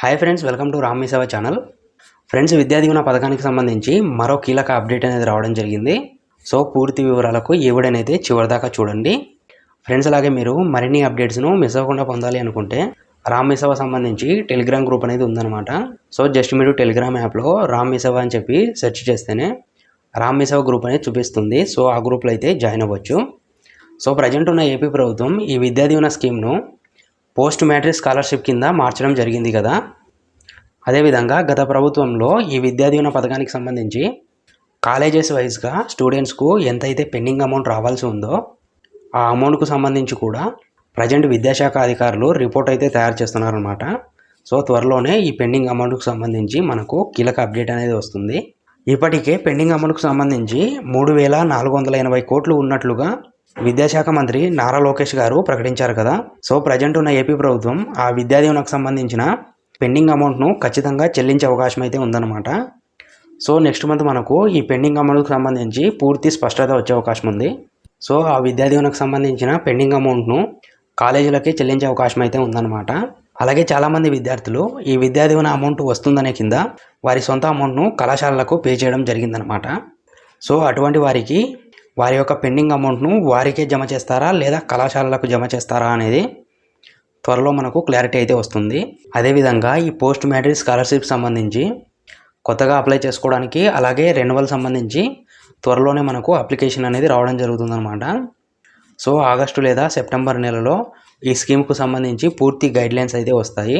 Hi friends welcome to Ram Seva channel friends Vidya Deevena పథకానికి సంబంధించి మరో కీలక అప్డేట్ అనేది రావడం జరిగింది. సో పూర్తి వివరాలకు ఏవిడనైతే చివరిదాకా చూడండి. ఫ్రెండ్స్ అలాగే మీరు మరిన్ని అప్డేట్స్ను మిస్ అవ్వకుండా పొందాలి అనుకుంటే రామ్ సేవ సంబంధించి టెలిగ్రామ్ గ్రూప్ అనేది ఉందన్నమాట. సో జస్ట్ మీరు టెలిగ్రామ్ యాప్లో రామ్ సేవ అని చెప్పి సెర్చ్ చేస్తేనే రామ్ సేవ గ్రూప్ అనేది చూపిస్తుంది. సో ఆ గ్రూప్లో అయితే జాయిన్ అవ్వచ్చు. సో ప్రజెంట్ ఉన్న ఏపీ ప్రభుత్వం ఈ విద్యా దీవెన స్కీమ్ను పోస్ట్ మ్యాట్రిక్ స్కాలర్షిప్ కింద మార్చడం జరిగింది కదా. అదేవిధంగా గత ప్రభుత్వంలో ఈ విద్యా దీవెన పథకానికి సంబంధించి కాలేజెస్ వైజ్గా స్టూడెంట్స్కు ఎంతైతే పెండింగ్ అమౌంట్ రావాల్సి ఉందో ఆ అమౌంట్కు సంబంధించి కూడా ప్రజెంట్ విద్యాశాఖ అధికారులు రిపోర్ట్ అయితే తయారు చేస్తున్నారనమాట సో త్వరలోనే ఈ పెండింగ్ అమౌంట్కు సంబంధించి మనకు కీలక అప్డేట్ అనేది వస్తుంది. ఇప్పటికే పెండింగ్ అమౌంట్కు సంబంధించి మూడు వేల నాలుగు వందల ఎనభై కోట్లు ఉన్నట్లుగా విద్యాశాఖ మంత్రి నారా లోకేష్ గారు ప్రకటించారు కదా. సో ప్రజెంట్ ఉన్న ఏపీ ప్రభుత్వం ఆ విద్యా దీవెనకు సంబంధించిన పెండింగ్ అమౌంట్ను ఖచ్చితంగా చెల్లించే అవకాశం అయితే ఉందన్నమాట. సో నెక్స్ట్ మంత్ మనకు ఈ పెండింగ్ అమౌంట్కి సంబంధించి పూర్తి స్పష్టత వచ్చే అవకాశం ఉంది. సో ఆ విద్యా దీవెనకు సంబంధించిన పెండింగ్ అమౌంట్ను కాలేజీలకి చెల్లించే అవకాశం అయితే ఉందన్నమాట. అలాగే చాలామంది విద్యార్థులు ఈ విద్యా దీవెన అమౌంట్ వస్తుందనే కింద వారి సొంత అమౌంట్ను కళాశాలలకు పే చేయడం జరిగిందనమాట సో అటువంటి వారికి వారి యొక్క పెండింగ్ అమౌంట్ను వారికే జమ చేస్తారా లేదా కళాశాలలకు జమ చేస్తారా అనేది త్వరలో మనకు క్లారిటీ అయితే వస్తుంది. అదేవిధంగా ఈ పోస్ట్ మ్యాట్రిక్ స్కాలర్షిప్ సంబంధించి కొత్తగా అప్లై చేసుకోవడానికి అలాగే రెన్యువల్ సంబంధించి త్వరలోనే మనకు అప్లికేషన్ అనేది రావడం జరుగుతుందన్నమాట. సో ఆగస్టు లేదా సెప్టెంబర్ నెలలో ఈ స్కీమ్కు సంబంధించి పూర్తి గైడ్లైన్స్ అయితే వస్తాయి.